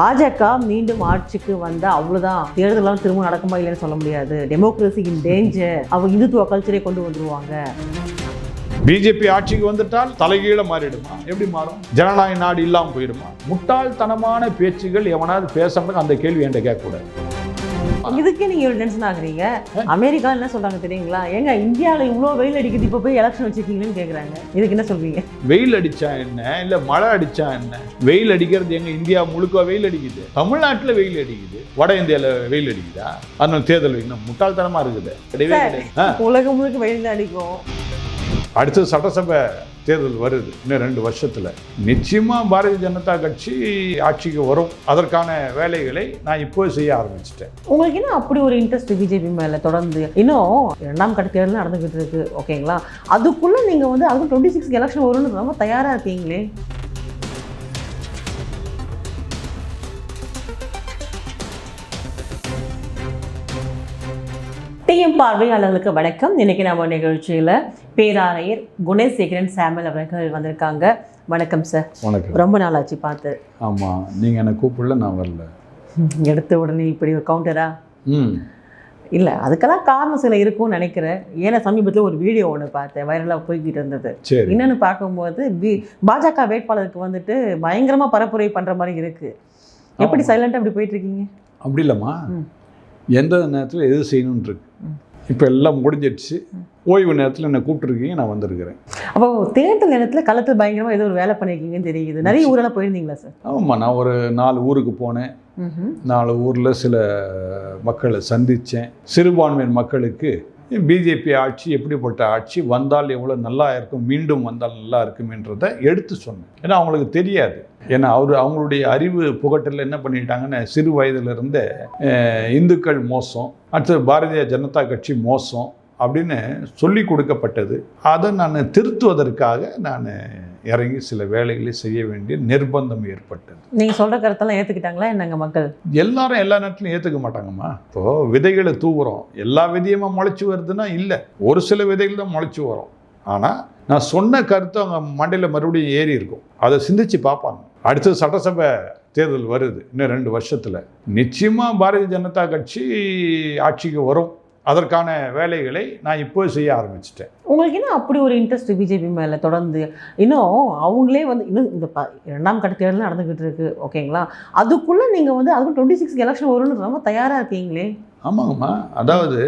பாஜக மீண்டும் ஆட்சிக்கு வந்தா அவ்வளவுதான். தேர்தலாம் திரும்ப நடக்குமா இல்லைன்னு சொல்ல முடியாது. டெமோக்ரஸி இன் டேஞ்சர் அவங்க இந்துத்துவ கல்ச்சரை கொண்டு வந்துருவாங்க. பிஜேபி ஆட்சிக்கு வந்துட்டால் தலைகீழ மாறிடுமா? எப்படி மாறும்? ஜனநாயக நாடு இல்லாமல் போயிடுமா? முட்டாள்தனமான பேச்சுகள் எவனாவது பேசுறதுக்கு அந்த கேள்வி என்கிட்ட கேட்கக்கூடாது. இதுக்கே நீங்க இவ்வளவு டென்ஷன் ஆகுறீங்க? அமெரிக்கா என்ன சொல்றாங்க தெரியுங்களா? ஏங்க இந்தியாவில் இவ்வளோ வெயில் அடிக்குது இப்போ போய் எலெக்ஷன் வச்சிருக்கீங்கன்னு கேக்குறாங்க. இதுக்கு என்ன சொல்றீங்க வெயில் அடிச்சா என்ன? இல்லை மழை அடிச்சா என்ன? வெயில் அடிக்கிறது எங்க இந்தியா முழுக்க வெயில் அடிக்குது. தமிழ்நாட்டில் வெயில் அடிக்குது. வட இந்தியாவில் வெயில் அடிக்குதா? அதனால தேர்தல் வைக்கணும் முட்டாள்தனமா இருக்குது. உலகம் முழுக்க வெயில் அடிக்கும். அடுத்து சட்டசபை. தேர்தல் வருது இன்னும் ரெண்டு வருஷத்தில். நிச்சயமாக பாரதிய ஜனதா கட்சி ஆட்சிக்கு வரும். அதற்கான வேலைகளை நான் இப்போ செய்ய ஆரம்பிச்சிட்டேன். உங்களுக்கு என்ன அப்படி ஒரு இன்ட்ரெஸ்ட் பிஜேபி மேலே தொடர்ந்து? இன்னும் இரண்டாம் கட்ட தேர்தல் நடந்துகிட்டு இருக்கு ஓகேங்களா அதுக்குள்ளே நீங்கள் வந்து அதுக்கு டுவெண்ட்டி சிக்ஸ் எலெக்ஷன் வரும்னு ரொம்ப தயாராக இருக்கீங்களே? டிஎம் பார்வையாளர்களுக்கு வணக்கம். இன்னைக்கு நம்ம நிகழ்ச்சியில பேராணையர் குணேசேகரன் சாமல் அவர்கள் வந்திருக்காங்க. வணக்கம் சார் வணக்கம். ரொம்ப நாள் ஆச்சு பார்த்து. ஆமா நீங்க என்னை கூப்பிடல நான் வரல. எடுத்த உடனே இப்படி ஒரு கவுண்டரா ம். இல்லை அதுக்கெல்லாம் காரணம் சில இருக்கும்னு நினைக்கிறேன். ஏன்னா சமீபத்தில் ஒரு வீடியோ ஒன்று பார்த்தேன் வைரலாக போய்கிட்டு இருந்தது. என்னன்னு பார்க்கும்போது பி பாஜக வேட்பாளருக்கு வந்துட்டு பயங்கரமாக பரப்புரை பண்ணுற மாதிரி இருக்கு. எப்படி சைலண்டாக இப்படி போயிட்டு இருக்கீங்க? அப்படி இல்லைம்மா. எந்த நேரத்தில் எது செய்யணும்னு இருக்கு. இப்போ எல்லாம் முடிஞ்சிடுச்சு. ஓய்வு நேரத்தில் என்னை கூப்பிட்டுருக்கீங்க நான் வந்திருக்கிறேன். அப்போ தேர்தல் நேரத்தில் களத்தில் பயங்கரமாக ஏதோ ஒரு வேலை பண்ணியிருக்கீங்கன்னு தெரியுது. நிறைய ஊரெல்லாம் போயிருந்தீங்களா சார்? ஆமாம் நான் ஒரு நாலு ஊருக்கு போனேன். நாலு ஊரில் சில மக்களை சந்தித்தேன் சிறுபான்மையின் மக்களுக்கு பிஜேபி ஆட்சி எப்படிப்பட்ட ஆட்சி? வந்தால் எவ்வளோ நல்லா இருக்கும்? மீண்டும் வந்தால் நல்லா இருக்கும்ன்றதை எடுத்து சொன்னேன். ஏன்னா அவங்களுக்கு தெரியாது. ஏன்னா அவர் அவங்களுடைய அறிவு புகட்டில் என்ன பண்ணிட்டாங்கன்னு சிறு வயதிலிருந்தே இந்துக்கள் மோசம் அடுத்தது பாரதிய ஜனதா கட்சி மோசம் அப்படின்னு சொல்லி கொடுக்கப்பட்டது. அதை நான் திருத்துவதற்காக நான் இறங்கி சில வேலைகளை செய்ய வேண்டிய நிர்பந்தம் ஏற்பட்டது. நீங்கள் சொல்கிற கருத்தெல்லாம் ஏற்றுக்கிட்டாங்களா என்னங்க மக்கள்? எல்லாரும் எல்லா நேரத்திலும் ஏற்றுக்க மாட்டாங்கம்மா. இப்போ விதைகளை தூவுறோம். எல்லா விதையுமா முளைச்சி வருதுன்னா இல்லை. ஒரு சில விதைகள் தான் முளைச்சி வரும். ஆனால் நான் சொன்ன கருத்து அவங்க மண்டையில் மறுபடியும் ஏறி இருக்கும். அதை சிந்திச்சு பார்ப்பாங்க. அடுத்து சட்டசபை தேர்தல் வருது. இன்னும் ரெண்டு வருஷத்தில். நிச்சயமாக பாரதிய ஜனதா கட்சி ஆட்சிக்கு வரும். அதற்கான வேலைகளை நான் இப்போ செய்ய ஆரம்பிச்சிட்டேன். உங்களுக்கு என்ன அப்படி ஒரு இன்ட்ரெஸ்ட் பிஜேபி மேலே தொடர்ந்து? இன்னும் அவங்களே வந்து இன்னும் இந்த இரண்டாம் கட்ட தேர்தல் நடந்துகிட்டு இருக்கு ஓகேங்களா? அதுக்குள்ளே நீங்கள் வந்து அதுக்கு டுவெண்ட்டி சிக்ஸ் எலெக்ஷன் வரும்னு ரொம்ப தயாராக இருக்கீங்களே? ஆமாங்கம்மா. அதாவது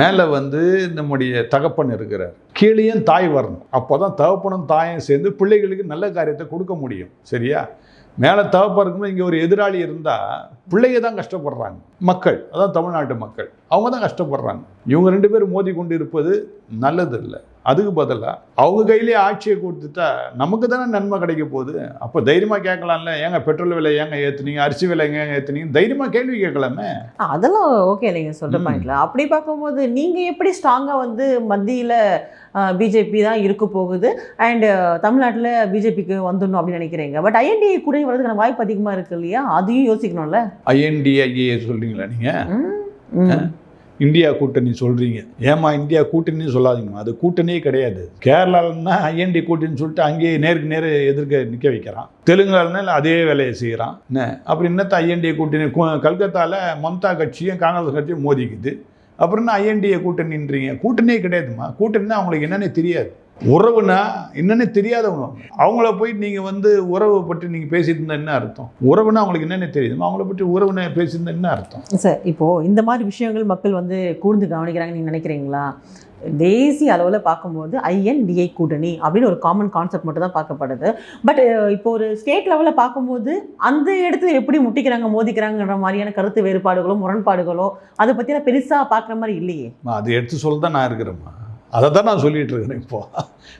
மேலே வந்து நம்முடைய தகப்பன் இருக்கிறார். கீழேயும் தாய் வரணும். அப்போ தான் தகப்பனும் தாயும் சேர்ந்து பிள்ளைகளுக்கு நல்ல காரியத்தை கொடுக்க முடியும். சரியா? மேலே தவப்பாக இருக்கும்போது இங்கே ஒரு எதிராளி இருந்தால் பிள்ளைங்க தான் கஷ்டப்படுறாங்க. மக்கள் அதான் தமிழ்நாட்டு மக்கள் அவங்க தான் கஷ்டப்படுறாங்க. இவங்க ரெண்டு பேரும் மோதி கொண்டு இருப்பது நல்லது இல்லை அதுக்கு பதிலாக அவங்க கையிலேயே ஆட்சியை கொடுத்துட்டா நமக்கு தானே நன்மை கிடைக்க போகுது? அப்போ தைரியமாக கேட்கலாம்ல. ஏங்க பெட்ரோல் விலை ஏங்க ஏற்றுனீங்க அரிசி விலை ஏங்க ஏற்றுனீங்க தைரியமாக கேள்வி கேட்கலாமே. அதெல்லாம் ஓகே நீங்கள் சொல்கிற. பாயிண்ட்ல. அப்படி பார்க்கும்போது நீங்கள் எப்படி ஸ்ட்ராங்காக வந்து மத்தியில் பிஜேபி தான் இருக்க போகுது? அண்டு தமிழ்நாட்டில் பிஜேபிக்கு வந்துடணும் அப்படின்னு நினைக்கிறீங்க. பட் ஐஎன்டிஏ கூட வரதுக்கான வாய்ப்பு அதிகமாக இருக்கு இல்லையா? அதையும் யோசிக்கணும்ல. ஐஎன்டிஐஏ சொல்கிறீங்களா நீங்கள். இந்தியா கூட்டணி சொல்கிறீங்க ஏமா இந்தியா கூட்டணி சொல்லாதீங்கம்மா. அது கூட்டணியே கிடையாது. கேரளாலன்னா ஐஎன்டி கூட்டணி சொல்லிட்டு அங்கேயே நேருக்கு நேர எதிர்க்க நிற்க வைக்கிறான். தெலுங்கானா அதே வேலையை செய்கிறான். என்ன? அப்புறம் என்னத்த ஐஎன்டிஏ கூட்டணி? கல்கத்தாவில் மம்தா கட்சியும் காங்கிரஸ் கட்சியும் மோதிக்குது. அப்புறம் என்ன ஐஎன்டிஏ கூட்டணின்றீங்க? கூட்டணியே கிடையாதும்மா. கூட்டணின்னா அவங்களுக்கு என்னென்னே தெரியாது. உறவுனா என்னன்னே தெரியாதவங்க. அவங்க. அவங்கள போய் நீங்கள் வந்து உறவை பற்றி நீங்கள் பேசிட்டு இருந்தா என்ன அர்த்தம்? உறவுனா அவங்களுக்கு என்னென்ன தெரியுதுமா அவங்கள பற்றி உறவுனை பேசியிருந்தா என்ன அர்த்தம்? சார் இப்போது இந்த மாதிரி விஷயங்கள் மக்கள் வந்து கூர்ந்து கவனிக்கிறாங்கன்னு நீங்கள் நினைக்கிறீங்களா? தேசிய அளவில் பார்க்கும்போது ஐஎன்டிஐ கூட்டணி அப்படின்னு ஒரு காமன் கான்செப்ட் மட்டும் தான் பார்க்கப்படுது. பட் இப்போ ஒரு ஸ்டேட் லெவலில் பார்க்கும்போது அந்த இடத்துல எப்படி முட்டிக்கிறாங்க மோதிக்கிறாங்கன்ற மாதிரியான கருத்து வேறுபாடுகளோ முரண்பாடுகளோ அதை பற்றிலாம் பெருசாக பார்க்குற மாதிரி இல்லையே. அது எடுத்து சொல்ல தான் நான் இருக்கிறேம்மா. அதை தான் நான் சொல்லிட்டு இருக்கிறேன் இப்போ.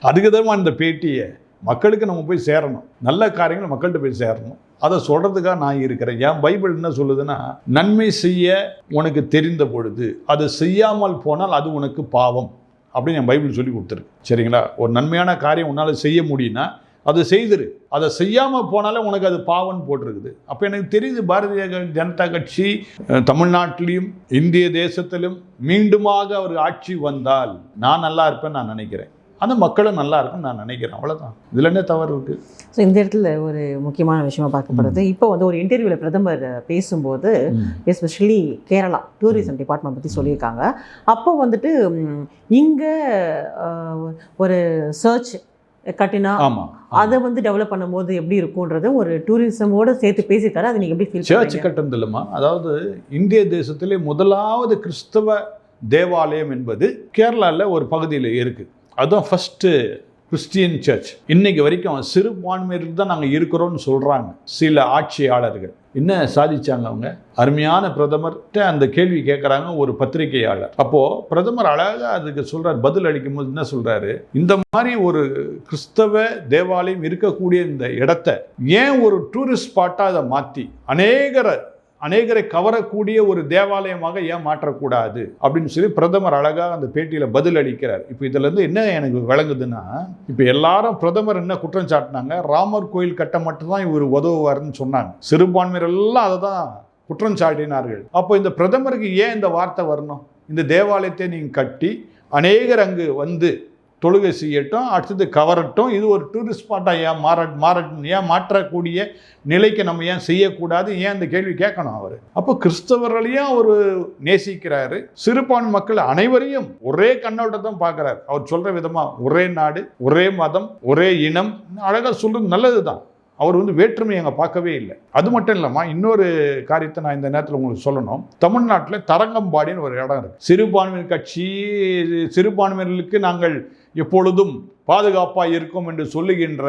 அதுக்கு தான் இந்த பேட்டியை மக்களுக்கு நம்ம போய் சேரணும். நல்ல காரியங்களை மக்கள்கிட்ட போய் சேரணும். அதை சொல்கிறதுக்காக நான் இருக்கிறேன். என் பைபிள் என்ன சொல்லுதுன்னா நன்மை செய்ய உனக்கு தெரிந்த பொழுது அது செய்யாமல் போனால் அது உனக்கு பாவம். அப்படின்னு என் பைபிள் சொல்லி கொடுத்துருக்கு. சரிங்களா? ஒரு நன்மையான காரியம் உன்னால் செய்ய முடியும்னா அதை செய்திரு. அதை செய்யாமல் போனாலே உனக்கு அது பாவம்னு போட்டிருக்குது. அப்போ எனக்கு தெரியுது பாரதிய ஜனதா கட்சி தமிழ்நாட்டிலையும் இந்திய தேசத்திலும் மீண்டுமாக அவர் ஆட்சி வந்தால் நான் நல்லா இருப்பேன்னு நான் நினைக்கிறேன். அந்த மக்களும் நல்லா இருக்கும்னு நான் நினைக்கிறேன். அவ்வளவுதான். இதுல என்ன தவறு இருக்கு? ஸோ இந்த இடத்துல ஒரு முக்கியமான விஷயமா பார்க்கப்படுது. இப்போ வந்து ஒரு இன்டர்வியூவில் பிரதமர் பேசும்போது எஸ்பெஷலி கேரளா டூரிசம் டிபார்ட்மெண்ட் பற்றி சொல்லியிருக்காங்க. அப்போ வந்துட்டு இங்கே ஒரு சர்ச் கட்டினா ஆமா அதை வந்து டெவலப் பண்ணும்போது எப்படி இருக்கும்ன்றது ஒரு டூரிசமோட சேர்த்து பேசியிருக்காரு அதை நீங்கள் எப்படி ஃபீல் சர்ச் கட்டம் இல்லைம்மா அதாவது இந்திய தேசத்திலே முதலாவது கிறிஸ்தவ தேவாலயம் என்பது கேரளாவில் ஒரு பகுதியில் இருக்குது அதுதான் ஃபஸ்ட்டு கிறிஸ்டியன் சர்ச் இன்னைக்கு வரைக்கும் சிறுபான்மையிற்கு தான் நாங்கள் இருக்கிறோம்னு சொல்கிறாங்க சில ஆட்சியாளர்கள். என்ன சாதிச்சாங்க அவங்க? அருமையான பிரதமர்கிட்ட அந்த கேள்வி கேட்குறாங்க ஒரு பத்திரிகையாளர். அப்போது பிரதமர் அழகாக அதுக்கு சொல்கிறார் பதில் அளிக்கும் போது என்ன சொல்கிறாரு இந்த மாதிரி ஒரு கிறிஸ்தவ தேவாலயம் இருக்கக்கூடிய இந்த இடத்த ஏன் ஒரு டூரிஸ்ட் ஸ்பாட்டாக அதை மாற்றி அநேகரை அநேகரை கவரக்கூடிய ஒரு தேவாலயமாக ஏன் மாற்றக்கூடாது? அப்படின்னு சொல்லி பிரதமர் அழகாக அந்த பேட்டியில் பதில் அளிக்கிறார். இப்போ இதுலேருந்து என்ன எனக்கு விளங்குதுன்னா இப்போ எல்லாரும் பிரதமர் என்ன குற்றம் சாட்டினாங்க? ராமர் கோயில் கட்ட மட்டும்தான் இவர் உதவுவார்னு சொன்னாங்க. சிறுபான்மையர் எல்லாம் அதை தான் குற்றம் சாட்டினார்கள். அப்போ இந்த பிரதமருக்கு ஏன் இந்த வார்த்தை வரணும்? இந்த தேவாலயத்தை நீங்கள் கட்டி அநேகர் அங்கு வந்து தொழுகை செய்யட்டும் அடுத்தது கவரட்டும். இது ஒரு டூரிஸ்ட் ஸ்பாட்டாக ஏன் மாற மாற ஏன் மாற்றக்கூடிய நிலைக்கு நம்ம ஏன் செய்யக்கூடாது? ஏன் இந்த கேள்வி கேட்கணும் அவர்? அப்போ கிறிஸ்தவர்களையும் அவர் நேசிக்கிறாரு. சிறுபான்மை மக்கள் அனைவரையும் ஒரே கண்ணோட்டத்தை பார்க்குறாரு. அவர் சொல்கிற விதமாக ஒரே நாடு ஒரே மதம் ஒரே இனம். அழகாக சொல்கிறது நல்லது தான். அவர் வந்து வேற்றுமை அங்கே பார்க்கவே இல்லை. அது மட்டும் இல்லாமல் இன்னொரு காரியத்தை நான் இந்த நேரத்தில் உங்களுக்கு சொல்லணும். தமிழ்நாட்டில் தரங்கம்பாடின்னு ஒரு இடம் இருக்குது சிறுபான்மையினர் கட்சி சிறுபான்மையினர்களுக்கு நாங்கள் எப்பொழுதும் பாதுகாப்பாக இருக்கும் என்று சொல்லுகின்ற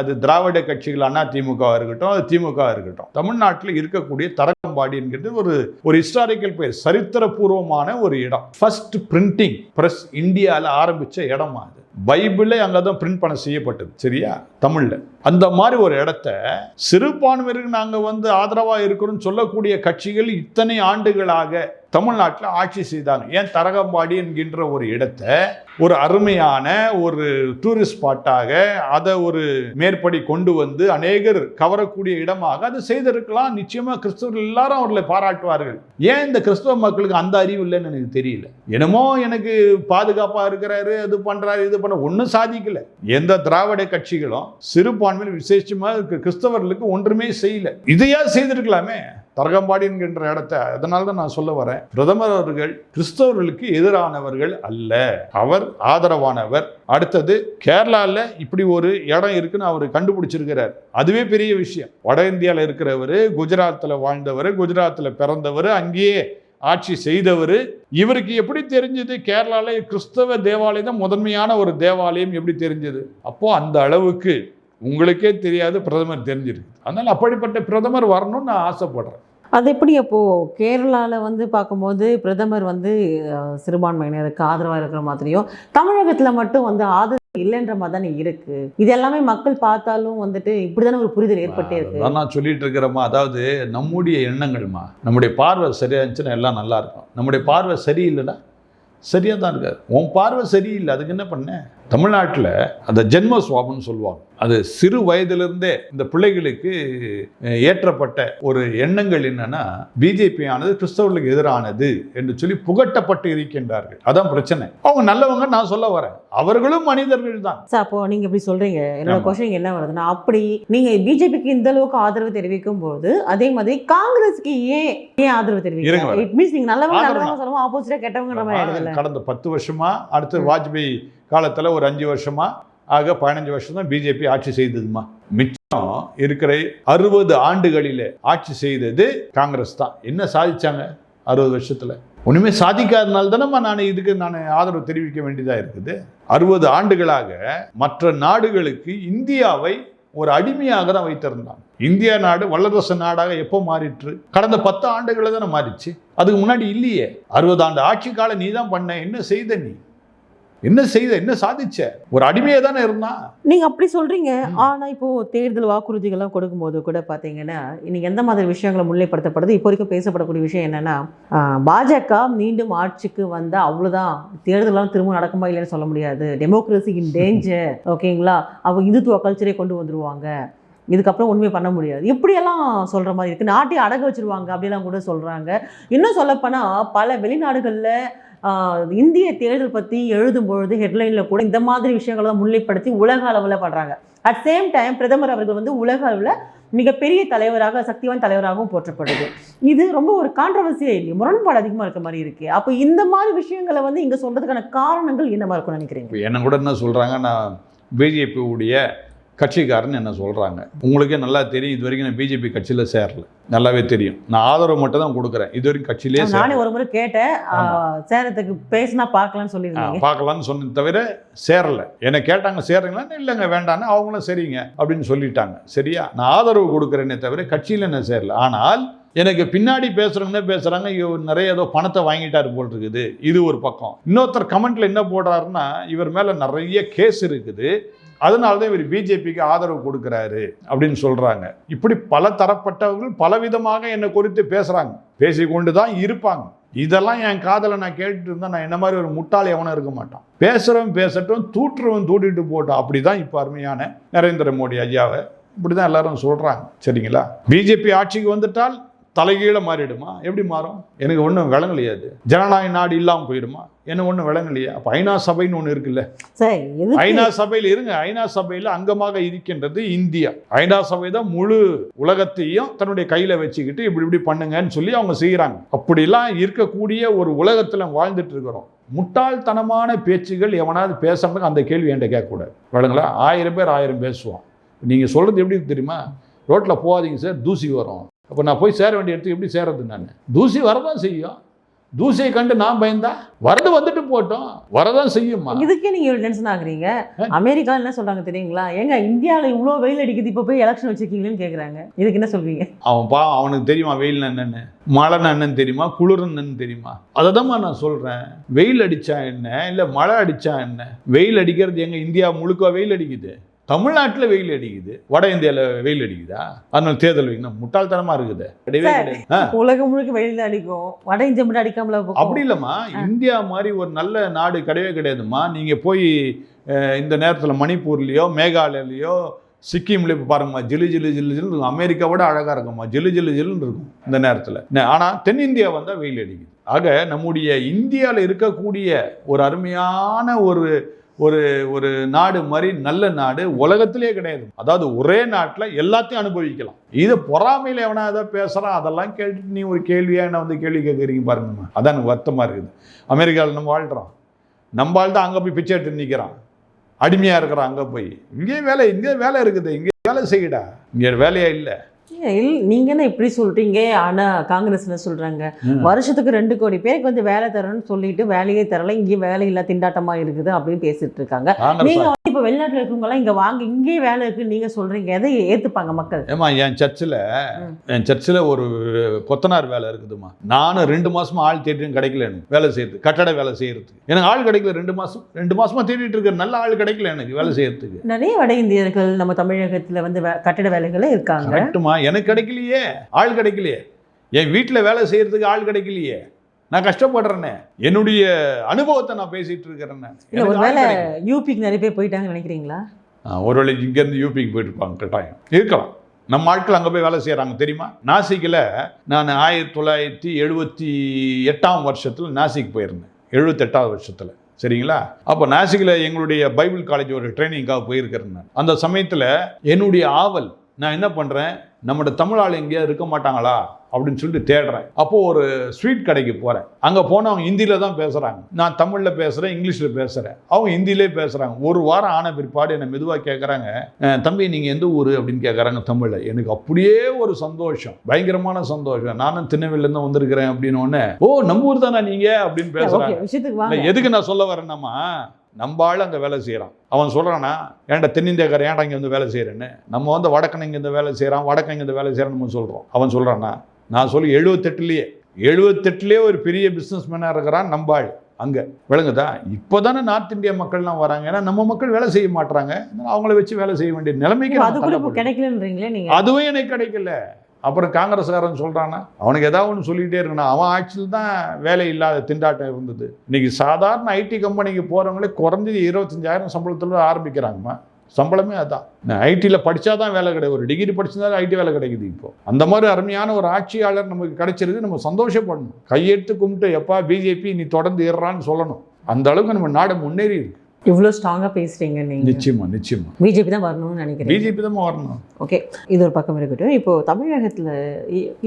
அது திராவிட கட்சிகள் அண்ணா திமுக இருக்கட்டும் அது திமுக இருக்கட்டும். தமிழ்நாட்டில் இருக்கக்கூடிய தரங்கம்பாடி என்கிறது ஒரு ஒரு ஹிஸ்டாரிக்கல் பெயர் சரித்திரபூர்வமான ஒரு இடம். ஃபர்ஸ்ட் பிரிண்டிங் ப்ரெஸ் இந்தியாவில் ஆரம்பித்த இடமா அது. பைபிளே அங்கே தான் பிரிண்ட் பண்ண செய்யப்பட்டது சரியா? தமிழில். அந்த மாதிரி ஒரு இடத்த சிறுபான்மையருக்கு நாங்கள் வந்து ஆதரவாக இருக்கிறோம்னு சொல்லக்கூடிய கட்சிகள் இத்தனை ஆண்டுகளாக தமிழ்நாட்டில் ஆட்சி செய்தாங்க. ஏன் தரகம்பாடி என்கின்ற ஒரு இடத்த ஒரு அருமையான ஒரு டூரிஸ்ட் ஸ்பாட்டாக அதை ஒரு மேற்படி கொண்டு வந்து அநேகர் கவரக்கூடிய இடமாக அதை செய்திருக்கலாம். நிச்சயமாக கிறிஸ்தவர்கள் எல்லாரும் அவர்களை பாராட்டுவார்கள். ஏன் இந்த கிறிஸ்தவ மக்களுக்கு அந்த அறிவு இல்லைன்னு எனக்கு தெரியல. என்னமோ எனக்கு பாதுகாப்பாக இருக்கிறாரு அது பண்ணுறாரு இது பண்ண ஒன்றும் சாதிக்கல. எந்த திராவிட கட்சிகளும் சிறுபான்மையில் விசேஷமாக கிறிஸ்தவர்களுக்கு ஒன்றுமே செய்யல. இதையா செய்திருக்கலாமே? தரகம்பாடி என்கின்ற இடத்த அதனால தான் நான் சொல்ல வரேன். பிரதமர் அவர்கள் கிறிஸ்தவர்களுக்கு எதிரானவர்கள் அல்ல. அவர் ஆதரவானவர். அடுத்தது கேரளாவில் இப்படி ஒரு இடம் இருக்குன்னு அவர் கண்டுபிடிச்சிருக்கிறார். அதுவே பெரிய விஷயம். வட இந்தியாவில் இருக்கிறவர் குஜராத்தில் வாழ்ந்தவர் குஜராத்தில் பிறந்தவர் அங்கேயே ஆட்சி செய்தவர். இவருக்கு எப்படி தெரிஞ்சது? கேரளாவில் கிறிஸ்தவ தேவாலயம் தான் முதன்மையான ஒரு தேவாலயம் எப்படி தெரிஞ்சது? அப்போ அந்த அளவுக்கு உங்களுக்கே தெரியாது பிரதமர் தெரிஞ்சிருக்கு. அதனால் அப்படிப்பட்ட பிரதமர் வரணும்னு நான் ஆசைப்படுறேன். அது எப்படி அப்போது கேரளாவில் வந்து பார்க்கும்போது பிரதமர் வந்து சிறுபான்மையினருக்கு ஆதரவாக இருக்கிற மாதிரியும் தமிழகத்தில் மட்டும் வந்து ஆதரவு இல்லைன்ற மாதிரி தானே இருக்கு. இது எல்லாமே மக்கள் பார்த்தாலும் வந்துட்டு இப்படிதானே ஒரு புரிதல் ஏற்பட்டே இருக்கு. நான் சொல்லிட்டு இருக்கிறேம்மா. அதாவது நம்முடைய எண்ணங்கள்மா நம்முடைய பார்வை சரியா இருந்துச்சுன்னா எல்லாம் நல்லா இருக்கும். நம்முடைய பார்வை சரியில்லைன்னா சரியாக தான் இருக்காது. உன் பார்வை சரியில்லை. அதுக்கு என்ன பண்ண? தமிழ்நாட்டில் அந்த ஜென்ம சுவாபம்னு சொல்லுவாங்க. அது சிறு வயதிலிருந்தே இந்த பிள்ளைகளுக்கு ஏற்றப்பட்ட ஒரு எண்ணங்கள் என்னன்னா பிஜேபி ஆனது கிறிஸ்தவர்களுக்கு எதிரானது என்று சொல்லி புகட்டப்பட்டு இருக்கின்றார்கள். அதான் பிரச்சனை. அவங்க நல்லவங்க நான் சொல்ல வரேன். அவர்களும் மனிதர்கள் தான். சார் அப்போ நீங்க இப்படி சொல்றீங்க. என்னோட. கொஸ்டின் என்ன வருதுன்னா அப்படி நீங்க பிஜேபிக்கு இந்த அளவுக்கு ஆதரவு தெரிவிக்கும் போது அதே மாதிரி காங்கிரஸ்க்கு ஏன் ஏன் ஆதரவு தெரிவிக்கிறீங்க. இட் மீன்ஸ் நீங்க நல்லவங்க நல்லவங்க சொல்லுவோம் ஆப்போசிட்டா ஆயிடுதுல்ல. கடந்த பத்து வருஷமா அடுத்து வாஜ்பாய் காலத்தில் ஒரு அஞ்சு வருஷமாக ஆக பதினஞ்சு வருஷம் தான் பிஜேபி ஆட்சி செய்ததுமா. மிச்சம் இருக்கிற அறுபது ஆண்டுகளில் ஆட்சி செய்தது காங்கிரஸ் தான். என்ன சாதிச்சாங்க அறுபது வருஷத்தில்? ஒன்றுமே சாதிக்காதனால தானேம்மா நான் இதுக்கு நான் ஆதரவு தெரிவிக்க வேண்டியதாக இருக்குது. அறுபது ஆண்டுகளாக மற்ற நாடுகளுக்கு இந்தியாவை ஒரு அடிமையாக தான் வைத்திருந்தான். இந்தியா நாடு வல்லரசு நாடாக எப்போ மாறிற்று? கடந்த பத்து ஆண்டுகளை தானே மாறிச்சு. அதுக்கு முன்னாடி இல்லையே. அறுபது ஆண்டு ஆட்சி காலம் நீ தான் பண்ண என்ன செய்த நீ? என்ன செய்த என்ன சாதிச்ச? ஒரு அடிமையே தானே இருந்தான் நீங்க அப்படி சொல்றீங்க. ஆனா இப்போ தேர்தல் வாக்குறுதிகள்லாம் கொடுக்கும்போது கூட பாத்தீங்கன்னா இன்னைக்கு எந்த மாதிரி விஷயங்களை முன்னிலைப்படுத்தப்படுது? இப்போ வரைக்கும் பேசப்படக்கூடிய விஷயம் என்னன்னா பாஜக மீண்டும் ஆட்சிக்கு வந்தா அவ்வளவுதான். தேர்தலாம் திரும்ப நடக்குமா இல்லைன்னு சொல்ல முடியாது. டெமோக்ரஸி இன் டேஞ்சர் ஓகேங்களா? அவங்க இந்துத்துவ கல்ச்சரே கொண்டு வந்துருவாங்க. இதுக்கப்புறம் ஒண்ணுமே பண்ண முடியாது. இப்படியெல்லாம் சொல்ற மாதிரி இருக்கு. நாட்டையும் அடக வச்சிருவாங்க அப்படிலாம் கூட சொல்றாங்க. இன்னும் சொல்லப்போனா பல வெளிநாடுகள்ல இந்திய தேர்தல் பற்றி எழுதும்பொழுது ஹெட்லைனில் கூட இந்த மாதிரி விஷயங்களை தான் முன்னிலைப்படுத்தி உலக அளவில் பண்ணுறாங்க அட் சேம் டைம் பிரதமர் அவர்கள் வந்து உலக அளவில் மிகப்பெரிய தலைவராக சக்திவான் தலைவராகவும் போற்றப்படுது. இது ரொம்ப ஒரு கான்ட்ரவர்சியே இல்லையா? முரண்பாடு அதிகமாக இருக்க மாதிரி இருக்குது அப்போ இந்த மாதிரி விஷயங்களை வந்து இங்கே சொல்கிறதுக்கான காரணங்கள் என்னமாக இருக்கும்னு நினைக்கிறீங்க? என்ன கூட என்ன சொல்கிறாங்க நான் பிஜேபி உடைய கட்சிக்காரன் என்ன சொல்கிறாங்க உங்களுக்கே நல்லா தெரியும் இது வரைக்கும் நான் பிஜேபி கட்சியில் சேரல. நல்லாவே தெரியும். நான் ஆதரவு மட்டும் தான் கொடுக்குறேன். இது வரைக்கும் கட்சியிலே நானே ஒரு முறை கேட்டேன். சேரத்துக்கு பேசினா பார்க்கலாம்னு சொல்லியிருந்தீங்க. பார்க்கலாம்னு சொன்ன தவிர சேரல. என்னை கேட்டாங்க சேருங்களான்னு இல்லைங்க வேண்டான்னு அவங்களும் சரிங்க அப்படின்னு சொல்லிட்டாங்க. சரியா? நான் ஆதரவு கொடுக்குறேனே தவிர கட்சியில் என்ன சேரல. ஆனால் எனக்கு பின்னாடி பேசுறவங்க பேசுறாங்க. இவர் நிறைய ஏதோ பணத்தை வாங்கிட்டாரு போல் இருக்குது. இது ஒரு பக்கம். இன்னொருத்தர் கமெண்ட்ல என்ன போடுறாருன்னா இவர் மேல நிறைய கேஸ் இருக்குது. அதனால தான் இவர் பிஜேபிக்கு ஆதரவு கொடுக்குறாரு அப்படின்னு சொல்கிறாங்க இப்படி பல தரப்பட்டவர்கள் பலவிதமாக என்னை குறித்து பேசுறாங்க. பேசிக்கொண்டு தான் இருப்பாங்க. இதெல்லாம் என் காதலை நான் கேட்டுட்டு இருந்தால் நான் என்ன மாதிரி ஒரு முட்டாள் எவனும் இருக்க மாட்டான். பேசுகிறவன் பேசட்டும் தூற்றுறவன் தூட்டிட்டு போட்டோம் அப்படிதான் இப்போ அருமையான நரேந்திர மோடி ஐயாவை இப்படி தான் எல்லாரும் சொல்கிறாங்க சரிங்களா? பிஜேபி ஆட்சிக்கு வந்துட்டால் தலைகீழ மாறிடுமா? எப்படி மாறும்? எனக்கு ஒன்றும் விளங்கலையாது. ஜனநாயக நாடு இல்லாமல் போயிடுமா? எனக்கு ஒன்றும் விளங்கலையா. அப்போ ஐநா சபைன்னு ஒன்று இருக்குல்ல? ஐநா சபையில் இருங்க. ஐநா சபையில் அங்கமாக இருக்கின்றது இந்தியா. ஐநா சபை தான் முழு உலகத்தையும் தன்னுடைய கையில் வச்சுக்கிட்டு இப்படி இப்படி பண்ணுங்கன்னு சொல்லி அவங்க செய்கிறாங்க அப்படிலாம் இருக்கக்கூடிய ஒரு உலகத்தில் வாழ்ந்துட்டு இருக்கிறோம். முட்டாள்தனமான பேச்சுகள் எவனாவது பேசுறதுக்கு அந்த கேள்வி என்கிட்ட கேட்கக்கூடாது. வழங்களா ஆயிரம் பேர் ஆயிரம் பேசுவான் நீங்கள் சொல்கிறது எப்படி தெரியுமா? ரோட்டில் போகாதீங்க சார். தூசி வரும். அப்போ நான் போய் சேர வேண்டிய இடத்துக்கு எப்படி சேர்றது நான்? தூசி வரதான் செய்யும். தூசியை கண்டு நான் பயந்தா? வரது வந்துட்டு போட்டோம். வரதான் செய்யுமா இதுக்கே நீங்க டென்ஷன் ஆகுறீங்க? அமெரிக்கா என்ன சொல்றாங்க தெரியுங்களா? ஏங்க இந்தியாவில் இவ்வளோ வெயில் அடிக்குது இப்போ போய் எலெக்ஷன் வச்சிருக்கீங்களேன்னு கேக்குறாங்க. இதுக்கு என்ன சொல்வீங்க? அவன் பா அவனுக்கு தெரியுமா வெயில் என்னன்னு? மழைன்னா என்னன்னு தெரியுமா? குளிர் என்னன்னு தெரியுமா? அதை நான் சொல்கிறேன் வெயில் அடித்தா என்ன? இல்லை மழை அடித்தா என்ன? வெயில் அடிக்கிறது எங்கள் இந்தியா முழுக்க வெயில் அடிக்குது. தமிழ்நாட்டில் வெயில் அடிக்குது. வட இந்தியாவில் வெயில் அடிக்குதா? அதனால தேர்தல் வைக்கணும் முட்டாள்தனமாக இருக்குது. உலகம் முழுக்க வெயில் அடிக்கும். வட இந்தியா மட்டும் அடிக்காமல. அப்படி இல்லைம்மா. இந்தியா மாதிரி ஒரு நல்ல நாடு கிடையவே கிடையாதும்மா. நீங்கள் போய் இந்த நேரத்தில் மணிப்பூர்லேயோ மேகாலயலையோ சிக்கிம்ல இப்போ பாருங்கம்மா ஜிலு ஜிலு ஜிலு ஜிலு இருக்கும். அமெரிக்காவோட அழகாக இருக்கும்மா. ஜிலு ஜிலு ஜிலுன்னு இருக்கும் இந்த நேரத்தில். ஆனால் தென்னிந்தியா வந்தால் வெயில் அடிக்குது. ஆக நம்முடைய இந்தியாவில் இருக்கக்கூடிய ஒரு அருமையான ஒரு ஒரு ஒரு நாடு மாதிரி நல்ல நாடு உலகத்திலே கிடையாது. அதாவது ஒரே நாட்டில் எல்லாத்தையும் அனுபவிக்கலாம். இது பொறாமையில் எவனா ஏதோ பேசுகிறான் அதெல்லாம் கேட்டுட்டு நீ ஒரு கேள்வியாக என்ன வந்து கேள்வி கேட்குறீங்க பாருங்கம்மா அதான் எனக்கு வருத்தமாக இருக்குது. அமெரிக்காவில் நம்ம வாழ்கிறோம் நம்ம ஆள் தான் அங்கே போய் பிச்சை எடுத்து நிற்கிறான் அடிமையாக இருக்கிறான் அங்கே போய். இங்கேயும் வேலை இங்கே வேலை இருக்குது இங்கே வேலை செய்யடா. இங்கே வேலையே இல்லை. இல்ல, நீங்க என்ன இப்படி சொல்றீங்க? ஆனா காங்கிரஸ் என்ன சொல்றாங்க. வருஷத்துக்கு ரெண்டு கோடி பேருக்கு வந்து வேலை தரணும்னு சொல்லிட்டு வேலையே தரல இங்கே வேலை இல்ல திண்டாட்டமா இருக்குது அப்படின்னு பேசிட்டு இருக்காங்க. காங்கிரஸ் நீங்க வந்து இப்ப வெளிநாட்டுல இருக்கவங்க எல்லாம் இங்க வாங்க இங்கே வேலை இருக்குன்னு நீங்க சொல்றீங்க. எதை ஏத்துப்பாங்க மக்கள்? ஏமா என் சர்ச்சில். என் சர்ச்சில் ஒரு கொத்தனார் வேலை இருக்குதுமா நானும் ரெண்டு மாசமா ஆள் தேடியும் கிடைக்கல எனக்கு வேலை செய்யறதுக்கு கட்டட வேலை செய்யறதுக்கு. எனக்கு ஆள் கிடைக்கல ரெண்டு மாசம் ரெண்டு மாசமா தேடிட்டு இருக்க நல்ல ஆள் கிடைக்கல எனக்கு வேலை செய்யறதுக்கு. நிறைய வட இந்தியர்கள் நம்ம தமிழகத்துல வந்து கட்டிட வேலைகளே இருக்காங்க. கரெக்டுமா எனக்கு கிடைக்கலையே ஆள் கிடைக்கலையே. என் வீட்டில் வேலை செய்யறதுக்கு ஆள் கிடைக்கலையே. நான் கஷ்டப்படுறேனே. என்னுடைய அனுபவத்தை நான் பேசிட்டு இருக்கிறேன்னு ஒருவேளை. யூபிக்கு நிறைய பேர் போயிட்டாங்கன்னு நினைக்கிறீங்களா? ஒருவேளை இங்கேருந்து யூபிக்கு போயிருப்பாங்க கட்டாயம். இருக்கலாம். நம்ம ஆட்கள் அங்கே போய் வேலை செய்கிறாங்க தெரியுமா? நாசிக்கில் நான் ஆயிரத்தி தொள்ளாயிரத்தி எழுபத்தி எட்டாம் வருஷத்தில் நாசிக் போயிருந்தேன். எழுபத்தெட்டாவது வருஷத்தில். சரிங்களா? அப்போ நாசிக்கில் எங்களுடைய பைபிள் காலேஜ் ஒரு ட்ரைனிங்காக போயிருக்கிறேன் நான். அந்த சமயத்தில் என்னுடைய ஆவல் நான் என்ன பண்ணுறேன் நம்மளோட தமிழ் ஆள் எங்கேயாவது இருக்க மாட்டாங்களா? அப்படின்னு சொல்லிட்டு தேடுறேன். அப்போ ஒரு ஸ்வீட் கடைக்கு போகிறேன் அங்கே போனால் அவங்க ஹிந்தியில் தான் பேசுகிறாங்க நான் தமிழில் பேசுகிறேன் இங்கிலீஷில் பேசுகிறேன் அவங்க ஹிந்திலே பேசுகிறாங்க ஒரு வாரம் ஆன பிற்பாடு என்னை மெதுவாக கேட்குறாங்க தம்பி நீங்கள் எந்த ஊர்? அப்படின்னு கேட்குறாங்க தமிழில். எனக்கு அப்படியே ஒரு சந்தோஷம். பயங்கரமான சந்தோஷம். நானும் திருநெல்வேலியிலேருந்து வந்திருக்கிறேன் அப்படின்னு உடனே ஓ நம்ம ஊர் தானே நீங்கள் அப்படின்னு பேசுகிறாங்க எதுக்கு நான் சொல்ல வரேன்னாமா நம்ம ஆள் அங்கே வேலை செய்கிறான் அவன் சொல்கிறானா ஏன்டா தென்னிந்தியாக்காரன் ஏன்டா இங்கே வந்து வேலை செய்கிறேன்னு நம்ம வந்து வடக்கன் இங்கே வேலை செய்கிறான் வடக்கன் இங்கே இந்த வேலை செய்கிறான்னு நம்ம சொல்கிறோம் அவன் சொல்கிறானா நான் சொல்லி எழுபத்தெட்டுலேயே எழுபத்தெட்டுலேயே ஒரு பெரிய பிஸ்னஸ் மேனாக இருக்கிறான் நம்ம ஆள். அங்கே. விளங்குதா? இப்போ தானே நார்த் இந்தியா மக்கள்லாம் வராங்க. ஏன்னா நம்ம மக்கள் வேலை செய்ய அதனால அவங்கள வச்சு வேலை செய்ய வேண்டிய நிலைமைக்கு அதுவும் எனக்கு கிடைக்கல. அப்புறம் காங்கிரஸ்காரன் சொல்கிறானா அவனுக்கு ஏதாவது ஒன்று சொல்லிகிட்டே இருக்கணும். அவன் ஆட்சியில் தான் வேலை இல்லாத திண்டாட்டம் இருந்தது. இன்றைக்கி சாதாரண ஐடி கம்பெனிக்கு போகிறவங்களே குறைஞ்சது இருபத்தஞ்சாயிரம் சம்பளத்தில் ஆரம்பிக்கிறாங்கம்மா. சம்பளமே அதான். ஐடியில் படித்தா தான் வேலை கிடையாது ஒரு டிகிரி படிச்சிருந்தாலும் ஐடி வேலை கிடைக்குது இப்போ. அந்த மாதிரி அருமையான ஒரு ஆட்சியாளர் நமக்கு கிடைச்சிருக்கு நம்ம சந்தோஷப்படணும். கையெடுத்து கும்பிட்டு எப்பா பிஜேபி நீ தொடர்ந்து ஏறான்னு சொல்லணும். அந்த அளவுக்கு நம்ம நாடு முன்னேறி இருக்கு. இவ்வளோ ஸ்ட்ராங்காக பேசுறீங்க நீங்கள் நிச்சயமா நிச்சயமா. பிஜேபி தான் வரணும்னு நினைக்கிறேன் பிஜேபி தான் வரணும். ஓகே இது ஒரு பக்கம் இருக்கட்டும். இப்போ தமிழகத்தில்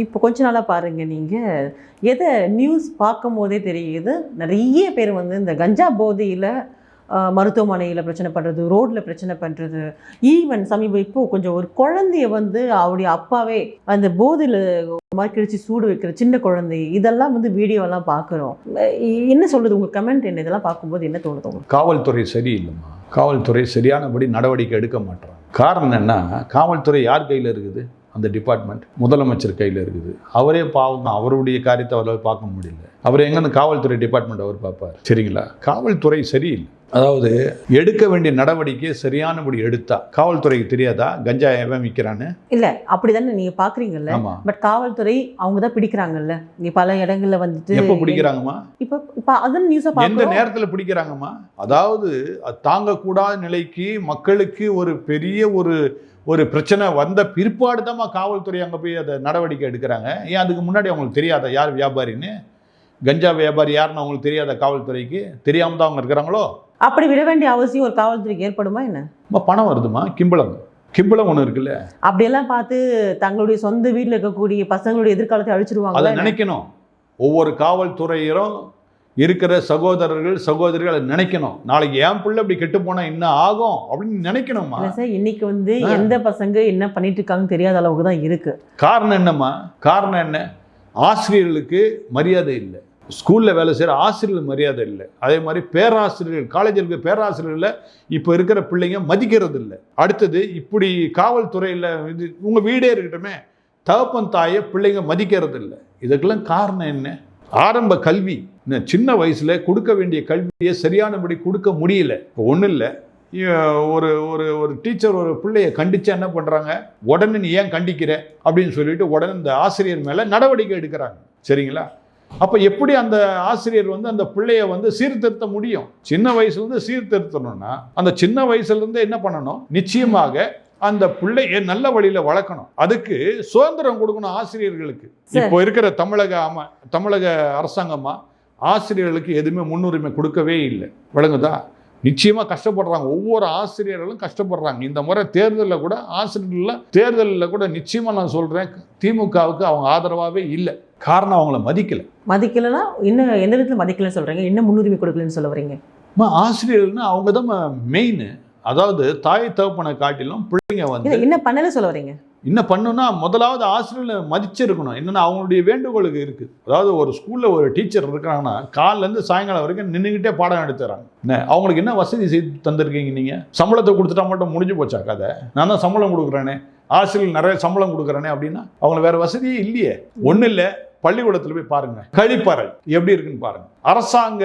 இப்போ கொஞ்ச நாளாக பாருங்க நீங்கள் எதை நியூஸ் பார்க்கும் போதே தெரியுது நிறைய பேர் வந்து இந்த கஞ்சா போதையில் மருத்துவமனையில் பிரச்சனை பண்ணுறது ரோட்டில் பிரச்சனை பண்ணுறது ஈவன் சமீபம் இப்போ கொஞ்சம் ஒரு குழந்தைய வந்து அவருடைய அப்பாவே அந்த போதையில் மாதிரி கிழிச்சு சூடு வைக்கிற சின்ன குழந்தை இதெல்லாம் வந்து வீடியோலாம் பார்க்குறோம் என்ன சொல்கிறது உங்கள் கமெண்ட் என்ன? இதெல்லாம் பார்க்கும்போது என்ன தோணுது உங்களுக்கு? காவல்துறை சரியில்லைம்மா. காவல்துறை சரியானபடி நடவடிக்கை எடுக்க மாட்டோம் காரணம் என்ன? காவல்துறை யார் கையில் இருக்குது? அந்த டிபார்ட்மெண்ட் முதலமைச்சர் கையில் இருக்குது. அவரே பாவம் அவருடைய காரியத்தை அவரால் பார்க்க முடியல. அவர் எங்க அந்த காவல்துறை டிபார்ட்மெண்ட் அவர் பார்ப்பார்? சரிங்களா? காவல்துறை சரியில்லை. அதாவது எடுக்க வேண்டிய நடவடிக்கையை சரியானபடி எடுத்தா காவல்துறைக்கு தெரியாதா? கஞ்சா எவன் விற்கிறான்னு இல்லை அப்படி தானே நீங்கள் பார்க்குறீங்கல்ல ஆமா. பட் காவல்துறை அவங்க தான் பிடிக்கிறாங்கல்ல? இங்கே பல இடங்கள்ல வந்துட்டு எப்போ பிடிக்கிறாங்கம்மா? இப்போ இப்போ அதான் நியூஸை எந்த நேரத்தில் பிடிக்கிறாங்கம்மா? அதாவது அது தாங்கக்கூடாத நிலைக்கு மக்களுக்கு ஒரு பெரிய ஒரு ஒரு பிரச்சனை வந்த பிற்பாடு தான்மா காவல்துறை அங்கே போய் அதை நடவடிக்கை எடுக்கிறாங்க. ஏன் அதுக்கு முன்னாடி அவங்களுக்கு தெரியாதா யார் வியாபாரின்னு? கஞ்சா வியாபாரி யாருன்னு அவங்களுக்கு தெரியாத காவல்துறைக்கு தெரியாம தான் அவங்க இருக்கிறாங்களோ? அப்படி விட வேண்டிய அவசியம் ஒரு காவல்துறைக்கு ஏற்படுமா என்ன? பணம் வருதுமா கிம்பளம். கிம்பளம் ஒன்று இருக்குல்ல. அப்படியெல்லாம் பார்த்து தங்களுடைய சொந்த வீட்டில் இருக்கக்கூடிய பசங்களுடைய எதிர்காலத்தை அதை அழிச்சிருவாங்க நினைக்கணும். ஒவ்வொரு காவல்துறையரும் இருக்கிற சகோதரர்கள் சகோதரிகள் நினைக்கணும். நாளைக்கு என் பிள்ளை இப்படி கெட்டு போனா என்ன ஆகும் அப்படின்னு நினைக்கணும்மா இல்லை சார் இன்னைக்கு வந்து. எந்த பசங்க என்ன பண்ணிட்டு இருக்காங்கன்னு தெரியாத அளவுக்கு தான் இருக்கு. காரணம் என்னம்மா? காரணம் என்ன? ஆசிரியர்களுக்கு மரியாதை இல்லை. ஸ்கூலில் வேலை செய்கிற ஆசிரியர்களுக்கு மரியாதை இல்லை. அதே மாதிரி பேராசிரியர்கள் காலேஜில் இருக்க பேராசிரியர்களை இப்போ இருக்கிற பிள்ளைங்க மதிக்கிறது இல்லை. அடுத்தது இப்படி காவல்துறையில் இது உங்கள் வீடே இருக்கட்டுமே தகப்பன் தாயை பிள்ளைங்க மதிக்கிறது இல்லை. இதுக்கெல்லாம் காரணம் என்ன? ஆரம்ப கல்வி. சின்ன வயசில் கொடுக்க வேண்டிய கல்வியை சரியானபடி கொடுக்க முடியல. இப்போ ஒன்றும் இல்லை. ஒரு ஒரு ஒரு டீச்சர் ஒரு பிள்ளைய கண்டிச்சா என்ன பண்ணுறாங்க உடனே நீ ஏன் கண்டிக்கிற? அப்படின்னு சொல்லிட்டு உடனே இந்த ஆசிரியர் மேலே நடவடிக்கை எடுக்கிறாங்க. சரிங்களா? அப்போ எப்படி அந்த ஆசிரியர் வந்து அந்த பிள்ளைய வந்து சீர்திருத்த முடியும்? சின்ன வயசுலேருந்து சீர்திருத்தணும்னா அந்த சின்ன வயசுலேருந்து என்ன பண்ணணும்? நிச்சயமாக அந்த பிள்ளைய நல்ல வழியில வளர்க்கணும். அதுக்கு சுதந்திரம் கொடுக்கணும் ஆசிரியர்களுக்கு. சரி. இப்போ இருக்கிற தமிழக ஆமா தமிழக அரசாங்கமா? ஆசிரியர்களுக்கு எதுவுமே முன்னுரிமை கொடுக்கவே இல்லை. விளங்குதா? நிச்சயமா கஷ்டப்படுறாங்க. ஒவ்வொரு ஆசிரியர்களும் கஷ்டப்படுறாங்க. இந்த முறை தேர்தலில் கூட ஆசிரியர்கள் தேர்தலில் கூட நிச்சயமா நான் சொல்றேன் திமுகவுக்கு அவங்க ஆதரவாகவே இல்லை. காரணம் அவங்கள மதிக்கல. மதிக்கலைன்னா இன்னும் எந்த விதத்தில் மதிக்கலன்னு சொல்றீங்க? இன்னும் முன்னுரிமை கொடுக்கலன்னு சொல்ல வரீங்க? ஆசிரியர்கள்னா அவங்க தான் மெயின். அதாவது தாய் தகப்பனை காட்டிலும் பிள்ளைங்க வந்து என்ன பண்ணல சொல்ல வரீங்க? என்ன பண்ணுன்னா முதலாவது ஆசிரியர்களை மதிச்சிருக்கணும். என்னென்னா அவங்களுடைய வேண்டுகோளுக்கு இருக்குது அதாவது ஒரு ஸ்கூலில் ஒரு டீச்சர் இருக்காங்கன்னா காலிலேருந்து சாயங்காலம் வரைக்கும் நின்றுக்கிட்டே பாடம் எடுத்துறாங்க என்ன? அவங்களுக்கு என்ன வசதி செய்து தந்திருக்கீங்க நீங்கள் சம்பளத்தை கொடுத்துட்டா மட்டும் முடிஞ்சு போச்சா கதை? நான் தான் சம்பளம் கொடுக்குறேனே. ஆசிரியர் நிறைய சம்பளம் கொடுக்குறேனே அப்படின்னா அவங்களுக்கு வேற வசதியே இல்லையே. ஒன்றும் இல்லை. பள்ளிக்கூடத்தில் போய் பாருங்கள் கழிப்பறை எப்படி இருக்குன்னு பாருங்கள் அரசாங்க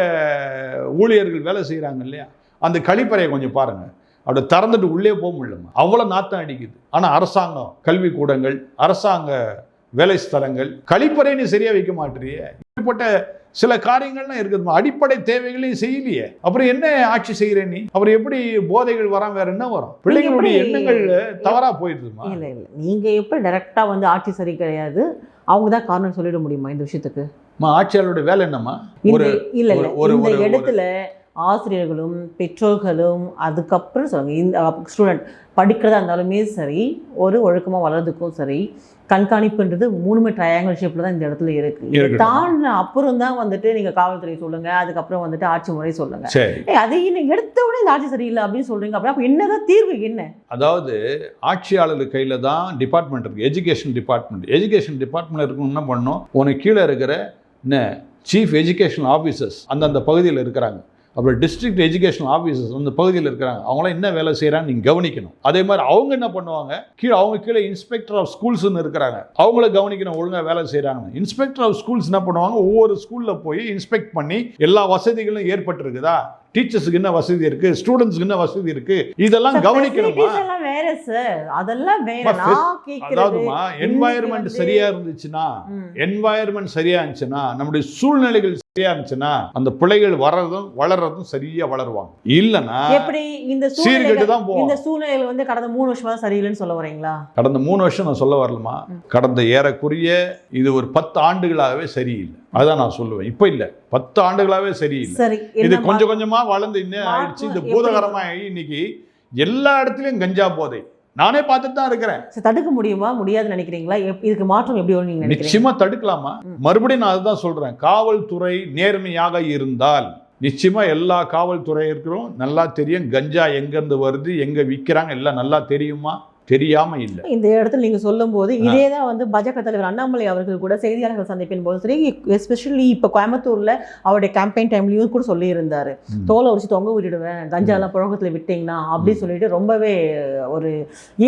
ஊழியர்கள் வேலை செய்கிறாங்க இல்லையா? அந்த கழிப்பறையை கொஞ்சம் பாருங்கள் அப்படி திறந்துட்டு உள்ளே போக முடியலம்மா. அவ்வளோ நாத்தம் அடிக்குது. ஆனால் அரசாங்கம் கல்வி கூடங்கள் அரசாங்க வேலை ஸ்தலங்கள் கழிப்பறை நீ சரியா வைக்க மாட்டேறியே. இப்படிப்பட்ட சில காரியங்கள்லாம் இருக்குதுமா அடிப்படை தேவைகளையும் செய்யலையே. அப்புறம் என்ன ஆட்சி செய்கிற நீ? அப்புறம் எப்படி போதைகள் வராம வேற என்ன வரும்? பிள்ளைங்களுடைய எண்ணங்கள் தவறா போயிடுதுமா இல்லை இல்லை. நீங்க எப்போ டைரக்டா வந்து ஆட்சி சரி கிடையாது. அவங்க தான் காரணம் சொல்லிட முடியுமா இந்த விஷயத்துக்கு? ஆட்சியாளருடைய வேலை என்னம்மா? ஒரு இல்ல ஒரு- இடத்துல ஆசிரியர்களும் பெற்றோர்களும் அதுக்கப்புறம் சொல்லுங்க இந்த ஸ்டூடெண்ட் படிக்கிறதா இருந்தாலுமே சரி ஒரு ஒழுக்கமா வளர்றதுக்கும் சரி கண்காணிப்புன்றது மூணுமே ட்ரையாங்கிள் ஷேப்ல தான் இந்த இடத்துல இருக்கு. இதை இருக்கட்டும். தாண்டின அப்புறம் தான் வந்துட்டு நீங்க காவல்துறை சொல்லுங்க அதுக்கப்புறம் வந்துட்டு ஆட்சி முறை சொல்லுங்க. சரி. ஏய், அதை நீங்க எடுத்த உடனே இந்த ஆட்சி சரியில்லை அப்படின்னு சொல்றீங்க அப்படின்னா அப்ப என்னதான் தீர்வு என்ன? அதாவது ஆட்சியாளர் கையில் தான் டிபார்ட்மெண்ட் இருக்குது எஜுகேஷன் டிபார்ட்மெண்ட் எஜுகேஷன் டிபார்ட்மெண்ட் இருக்கணும் என்ன பண்ணணும்? உனக்கு கீழே இருக்கிற என்ன சீஃப் எஜுகேஷன் ஆஃபீஸர்ஸ் அந்தந்த பகுதியில் இருக்கிறாங்க. அப்புறம் டிஸ்ட்ரிக்ட் எஜுகேஷன் ஆஃபீஸர்ஸ் அந்த பகுதியில் இருக்கிறாங்க. அவங்களாம் என்ன வேலை செய்கிறாங்க நீங்கள் கவனிக்கணும். அதே மாதிரி அவங்க என்ன பண்ணுவாங்க? கீழே அவங்க கீழே இன்ஸ்பெக்டர் ஆஃப் ஸ்கூல்ஸ்னு இருக்கிறாங்க. அவங்கள கவனிக்கணும் ஒழுங்காக வேலை செய்கிறாங்க இன்ஸ்பெக்டர் ஆஃப் ஸ்கூல்ஸ் என்ன பண்ணுவாங்க? ஒவ்வொரு ஸ்கூலில் போய் இன்ஸ்பெக்ட் பண்ணி எல்லா வசதிகளும் ஏற்பட்டிருக்குதா? டீச்சர்ஸுக்கு என்ன வசதி இருக்கு? ஸ்டூடெண்ட்ஸ்க்கு என்ன வசதி இருக்கு? இதெல்லாம் கவனிக்கணுமா? வேற சார் அதெல்லாம் வேற. அதாவதுமா என்வாயர்மெண்ட் சரியா இருந்துச்சுன்னா. என்வாயர்மெண்ட் சரியா இருந்துச்சுன்னா நம்முடைய சூழ்நிலைகள் சரியா இருந்துச்சுன்னா அந்த பிள்ளைகள் வர்றதும் வளர்றதும் சரியா வளருவாங்க. இல்லைன்னா எப்படி இந்த சீர்கெட்டு தான் போவோம் இந்த சூழ்நிலைகள் வந்து கடந்த மூணு வருஷமா தான் சரியில்லைன்னு சொல்ல வரீங்களா? கடந்த மூணு வருஷம் நான் சொல்ல வரலமா கடந்த ஏறக்குறைய இது ஒரு பத்து ஆண்டுகளாகவே சரியில்லை. அதான் நான் சொல்லுவேன். இப்போ இல்லை. பத்து ஆண்டுகளாகவே சரியில்லை. சரி இது கொஞ்சம் கொஞ்சமா வளர்ந்து இன்னும் ஆயிடுச்சு. எப்படி? பூதகரமாகி இன்னைக்கு எல்லா இடத்துலயும் கஞ்சா போதை. நானே பார்த்துட்டு தான் இருக்கிறேன். தடுக்க முடியுமா? முடியாதுன்னு நினைக்கிறீங்களா? இதுக்கு மாற்றம் எப்படி நீங்க நிச்சயமா தடுக்கலாமா? மறுபடியும் நான் அதுதான் சொல்றேன். காவல்துறை நேர்மையாக இருந்தால் நிச்சயமா எல்லா காவல்துறையினருக்கும் நல்லா தெரியும். கஞ்சா எங்கேருந்து வருது எங்க விற்கிறாங்க எல்லாம் நல்லா தெரியுமா? தெரியாம இல்லை. இந்த இடத்துல நீங்க சொல்லும்போது இதே தான் வந்து பாஜக தலைவர் அண்ணாமலை அவர்கள் கூட செய்தியாளர்கள் சந்திப்பின் போது சரி எஸ்பெஷலி இப்போ கோயம்புத்தூர்ல அவருடைய கேம்பெயின் டைம்லயும் கூட சொல்லியிருந்தாரு. தோலை உரிச்சு தொங்க விட்டுடுவேன் கஞ்சாலாம் புழக்கத்துல விட்டீங்கன்னா அப்படின்னு சொல்லிட்டு ரொம்பவே ஒரு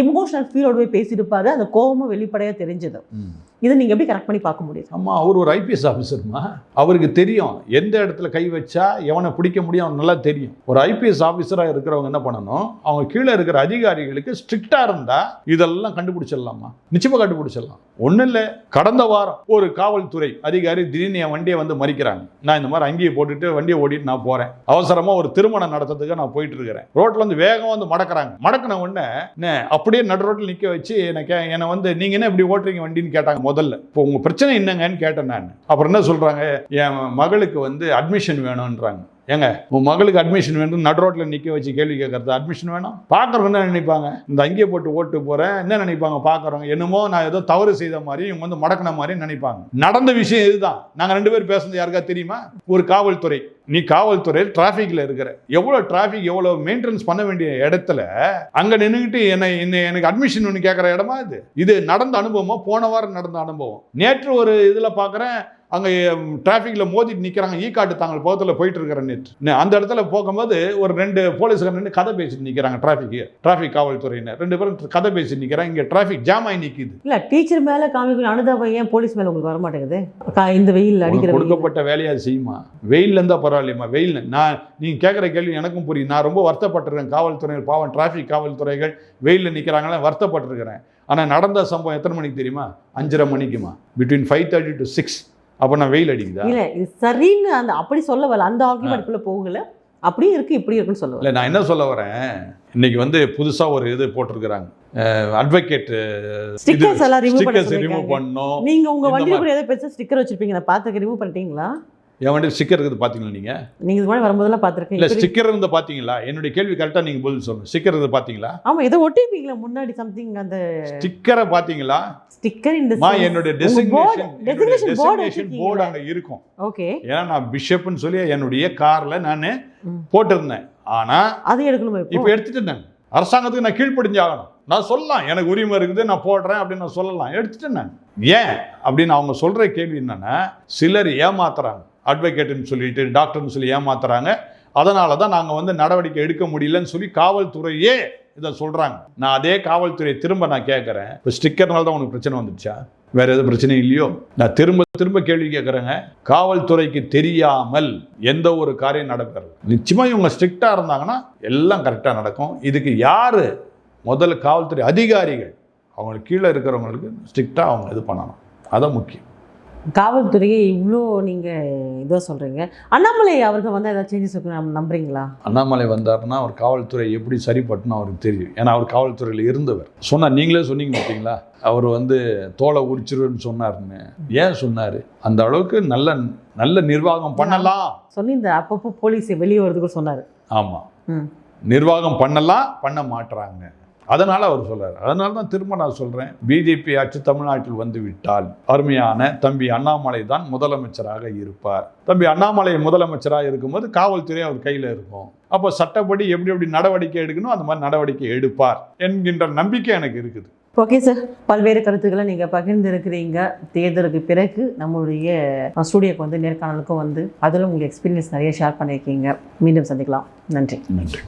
எமோஷனல் ஃபீலோடவே பேசியிருப்பாரு. அந்த கோபமும் வெளிப்படையா தெரிஞ்சது. இதை நீங்கள் எப்படி கரெக்ட் பண்ணி பார்க்க முடியும்? ஆமாம் அவர் ஒரு ஐபிஎஸ் ஆஃபீஸர்மா அவருக்கு தெரியும். எந்த இடத்துல கை வச்சா எவனை பிடிக்க முடியும் அவன் நல்லா தெரியும். ஒரு ஐபிஎஸ் ஆஃபீஸராக இருக்கிறவங்க என்ன பண்ணணும்? அவங்க கீழே இருக்கிற அதிகாரிகளுக்கு ஸ்ட்ரிக்டாக இருந்தால் இதெல்லாம் கண்டுபிடிச்சிடலாமா? நிச்சயமாக கண்டுபிடிச்சிடலாம். ஒன்றும் இல்லை. கடந்த வாரம் ஒரு காவல்துறை அதிகாரி திடீர்னு என் வண்டியை வந்து மறிக்கிறாங்க. நான் இந்த மாதிரி அங்கேயே போட்டுட்டு வண்டியை ஓட்டிட்டு நான் போகிறேன் அவசரமாக ஒரு திருமணம் நடத்துறதுக்கு நான் போயிட்டு இருக்கிறேன். ரோட்டில் வந்து வேகம் வந்து மடக்குறாங்க. மடக்கின உடனே அப்படியே நடு ரோட்டில் நிற்க வச்சு எனக்கு என்னை வந்து நீங்கள் என்ன இப்படி ஓட்டுறீங்க வண்டின்னு கேட்டாங்க. முதல்ல. இப்போ உங்கள் பிரச்சனை என்னங்கன்னு கேட்டேன் நான். அப்புறம் என்ன சொல்கிறாங்க என் மகளுக்கு வந்து அட்மிஷன் வேணுன்றாங்க ஏங்க உன் மகளுக்கு அட்மிஷன் வேணும் நடு ரோட்டில் நிற்க வச்சு கேள்வி கேட்கறது அட்மிஷன் வேணும். பார்க்குறவங்க என்ன நினைப்பாங்க? இந்த அங்கேயே போட்டு ஓட்டு போகிறேன் என்ன நினைப்பாங்க? பார்க்குறவங்க என்னமோ நான் ஏதோ தவறு செய்த மாதிரி இவங்க வந்து மடக்கின மாதிரி நினைப்பாங்க. நடந்த விஷயம் இதுதான். நாங்கள் ரெண்டு பேரும் பேசுனது யாருக்கா தெரியுமா? ஒரு காவல்துறை. நீ காவல்துறை டிராஃபிக்கில் இருக்கிற. எவ்வளோ டிராஃபிக் எவ்வளோ மெயின்டெனன்ஸ் பண்ண வேண்டிய இடத்துல அங்கே நின்றுக்கிட்டு என்னை என்ன எனக்கு அட்மிஷன் ஒன்று கேட்குற இடமா இது? இது நடந்த அனுபவமாக போன வாரம் நடந்த அனுபவம். நேற்று ஒரு இதில் பார்க்குறேன் அங்கே டிராஃபிக்கில் மோதிட்டு நிற்கிறாங்க ஈ காட்டு தாங்கள் பக்கத்தில் போயிட்டு இருக்கிற நேற்று அந்த இடத்துல போகும்போது ஒரு ரெண்டு போலீஸ்காரர் நின்று கதை பேசிட்டு நிற்கிறாங்க டிராஃபிக் டிராஃபிக் காவல்துறையினர். ரெண்டு பேரும் கதை பேசிட்டு நிற்கிறாங்க இங்கே டிராஃபிக் ஜாம் ஆகி நிற்கிது இல்ல டீச்சர் மேல காமிக்கணும். அனுதாபம் ஏன் போலீஸ் மேல உங்களுக்கு வர மாட்டேங்குது? இந்த வெயில் அடிக்கிற வெயில். கொடுக்கப்பட்ட வேலையை அது செய்யுமா? வெயில்ல இருந்தா பரவாயில்லையம்மா. வெயில் நான் நீங்க கேட்குற கேள்வி எனக்கும் புரியும். நான் ரொம்ப வருத்தப்பட்டிருக்கேன். காவல்துறை பாவம் டிராஃபிக் காவல்துறைகள் வெயில்ல நிற்கிறாங்களே வருத்தப்பட்டிருக்கிறேன். ஆனா நடந்த சம்பவம் எத்தனை மணிக்கு தெரியுமா? அஞ்சரை மணிக்குமா? Between five thirty to six அப்போ நான் வெயில் அடிக்குதா? இல்ல இது சரின்னு அந்த அப்படி சொல்ல வரல. அந்த ஆர்குமெண்ட்குள்ள போகல. அப்படியும் இருக்கு இப்படி இருக்குன்னு சொல்ல இல்லை நான் என்ன சொல்ல வரேன்? இன்னைக்கு வந்து புதுசா ஒரு இது போட்டிருக்கிறாங்க. அட்வொகேட் Stickers எல்லாம் ஸ்டிக்கர்ஸ் ரிமூவ். பண்ணோம். நீங்க உங்க வண்டியில கூட ஏதாவது பெருசா ஸ்டிக்கர் வச்சிருப்பீங்க. நான் பார்த்துக்க ரிமூவ் பண்ணிட்டீங்களா? என் வண்டி ஸ்டிக்கர் இருக்குது பார்த்தீங்களா நீங்க? நீங்க இது மாதிரி வரும்போதெல்லாம் இல்லை பார்த்துருக்கீங்க ஸ்டிக்கர் இருந்து பார்த்தீங்களா என்னுடைய கேள்வி கரெக்டாக நீங்கள் பதில் சொல்லணும் ஸ்டிக்கர் இருந்து பார்த்தீங்களா ஆமா ஏதோ ஒட்டிருப்பீங்களா முன்னாடி சம்திங் அந்த ஸ்டிக்கரை பார்த்தீங்களா ஸ்டிக்கர் இந்த மா என்னுடைய டெசிக்னேஷன் டெசிக்னேஷன்? போர்டு அங்க இருக்கும். ஓகே ஏன்னா நான் பிஷப்னு சொல்லி என்னுடைய கார்ல நான். போட்டிருந்தேன். ஆனா அது எடுக்கணுமா இப்போ? எடுத்துட்டேன் நான் அரசாங்கத்துக்கு நான் கீழ்ப்படிஞ்சாகணும் நான் சொல்லலாம் எனக்கு உரிமை இருக்குது நான் போடுறேன் அப்படின்னு நான் சொல்லலாம். எடுத்துட்டேன் நான் ஏன்? அப்படின்னு அவங்க சொல்ற கேள்வி என்னன்னா சிலர் ஏமாத்துறாங்க. அட்வொகேட்டுன்னு சொல்லிட்டு டாக்டர்னு சொல்லி ஏமாத்துறாங்க. அதனால தான் நாங்கள் வந்து நடவடிக்கை எடுக்க முடியலன்னு சொல்லி காவல்துறையே இதை சொல்கிறாங்க நான் அதே காவல்துறையை திரும்ப நான் கேட்குறேன் இப்போ ஸ்டிக்கர்னால தான் உனக்கு பிரச்சனை வந்துச்சா வேற எதுவும் பிரச்சனை இல்லையோ? நான் திரும்ப திரும்ப கேள்வி கேட்குறேங்க காவல்துறைக்கு தெரியாமல் எந்த ஒரு காரியம் நடக்கிறது. நிச்சயமாக இவங்க ஸ்ட்ரிக்டாக இருந்தாங்கன்னா எல்லாம் கரெக்டாக நடக்கும். இதுக்கு யார்? முதல்ல காவல்துறை அதிகாரிகள். அவங்களுக்கு கீழே இருக்கிறவங்களுக்கு ஸ்ட்ரிக்டாக அவங்க இது பண்ணணும். அதான் முக்கியம். காவல்துறையை இவ்வளோ நீங்க இதோ சொல்றீங்க? அண்ணாமலை அவர்கள் வந்து ஏதாவது சேஞ்சஸ் இருக்கு நம்புறீங்களா? அண்ணாமலை வந்தாருன்னா அவர் காவல்துறை எப்படி சரிப்பட்டுன்னு அவருக்கு தெரியும். ஏன்னா அவர் காவல்துறையில் இருந்தவர். சொன்னார் நீங்களே சொன்னீங்க பார்த்தீங்களா அவர் வந்து தோலை உரிச்சிருன்னு சொன்னாருன்னு. ஏன் சொன்னார்? அந்த அளவுக்கு நல்ல நல்ல நிர்வாகம் பண்ணலாம். சொல்லி இந்த அப்பப்போ போலீஸ் வெளியே வரதுக்கு சொன்னாரு. ஆமாம் நிர்வாகம் பண்ணலாம் பண்ண மாட்றாங்க. அதனால அவர் சொல்றாரு. அதனால தான் திரும்ப நான் சொல்றேன். பிஜேபி ஆட்சி தமிழ்நாட்டில் வந்து விட்டால் அருமையான தம்பி அண்ணாமலை தான் முதலமைச்சராக இருப்பார். தம்பி அண்ணாமலை முதலமைச்சராக இருக்கும்போது காவல்துறை அவர் கையில் இருக்கும். அப்போ சட்டப்படி எப்படி எப்படி நடவடிக்கை எடுக்கணும் அந்த மாதிரி நடவடிக்கை எடுப்பார் என்கின்ற நம்பிக்கை எனக்கு இருக்குது. ஓகே சார் பல்வேறு கருத்துக்களை நீங்கள் பகிர்ந்திருக்கிறீங்க. தேர்தலுக்கு பிறகு நம்மளுடைய ஸ்டூடியோக்கு வந்து நேர்காணலுக்கும் வந்து அதில் உங்கள் எக்ஸ்பீரியன்ஸ் நிறைய ஷேர் பண்ணியிருக்கீங்க. மீண்டும் சந்திக்கலாம். நன்றி. நன்றி.